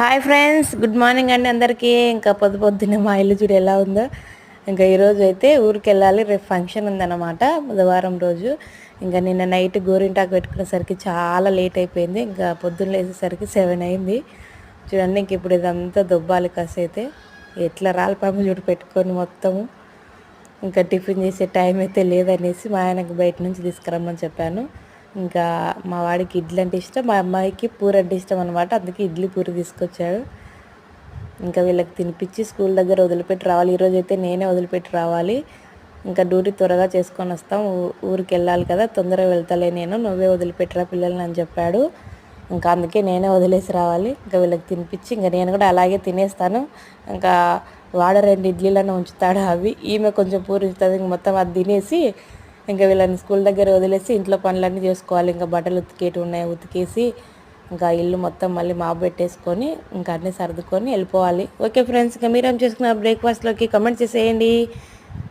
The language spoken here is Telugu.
హాయ్ ఫ్రెండ్స్ గుడ్ మార్నింగ్ అండి అందరికీ. ఇంకా పొద్దు పొద్దున్న మా ఇల్లు చూడు ఎలా ఉందో. ఇంకా ఈరోజు అయితే ఊరికి వెళ్ళాలి. రేపు ఫంక్షన్ ఉందన్నమాట. బుధవారం రోజు. ఇంకా నిన్న నైట్ గోరింటాకు పెట్టుకునేసరికి చాలా లేట్ అయిపోయింది. ఇంకా పొద్దున్న లేచేసరికి సెవెన్ అయింది. చూడండి ఇంక ఇప్పుడు ఇదంతా దుబ్బాలి కాసైతే ఎట్లా రాలిపాము చూడు పెట్టుకొని మొత్తము ఇంకా టిఫిన్ చేసే టైం అయితే లేదనేసి మా ఆయనకు బయట నుంచి తీసుకురమ్మని చెప్పాను. ఇంకా మా వాడికి ఇడ్లీ అంటే ఇష్టం మా అమ్మాయికి పూరి అంటే ఇష్టం అనమాట అందుకే ఇడ్లీ పూరి తీసుకొచ్చాడు ఇంకా వీళ్ళకి తినిపించి స్కూల్ దగ్గర వదిలిపెట్టి రావాలి. ఈరోజు అయితే నేనే వదిలిపెట్టి రావాలి. ఇంకా డ్యూటీ త్వరగా చేసుకొని వస్తాం. ఊరికి వెళ్ళాలి కదా తొందరగా వెళ్తాలే నేను. నువ్వే వదిలిపెట్టరా పిల్లల్ని అని చెప్పాడు. ఇంకా అందుకే నేనే వదిలేసి రావాలి. ఇంకా వీళ్ళకి తినిపించి ఇంకా నేను కూడా అలాగే తినేస్తాను. ఇంకా వాడ రెండు ఇడ్లీలను ఉంచుతాడు అవి. ఈమె కొంచెం పూరిస్తుంది ఇంక మొత్తం అది తినేసి ఇంకా వీళ్ళని స్కూల్ దగ్గర వదిలేసి ఇంట్లో పనులన్నీ చేసుకోవాలి. ఇంకా బట్టలు ఉతికేటి ఉన్నాయి ఉతికేసి ఇంకా ఇల్లు మొత్తం మళ్ళీ మాపు పెట్టేసుకొని ఇంకా అన్నీ సర్దుకొని వెళ్ళిపోవాలి. ఓకే ఫ్రెండ్స్ ఇంకా మీరేం చేసుకున్న బ్రేక్ఫాస్ట్లోకి? కమెంట్ చేసేయండి.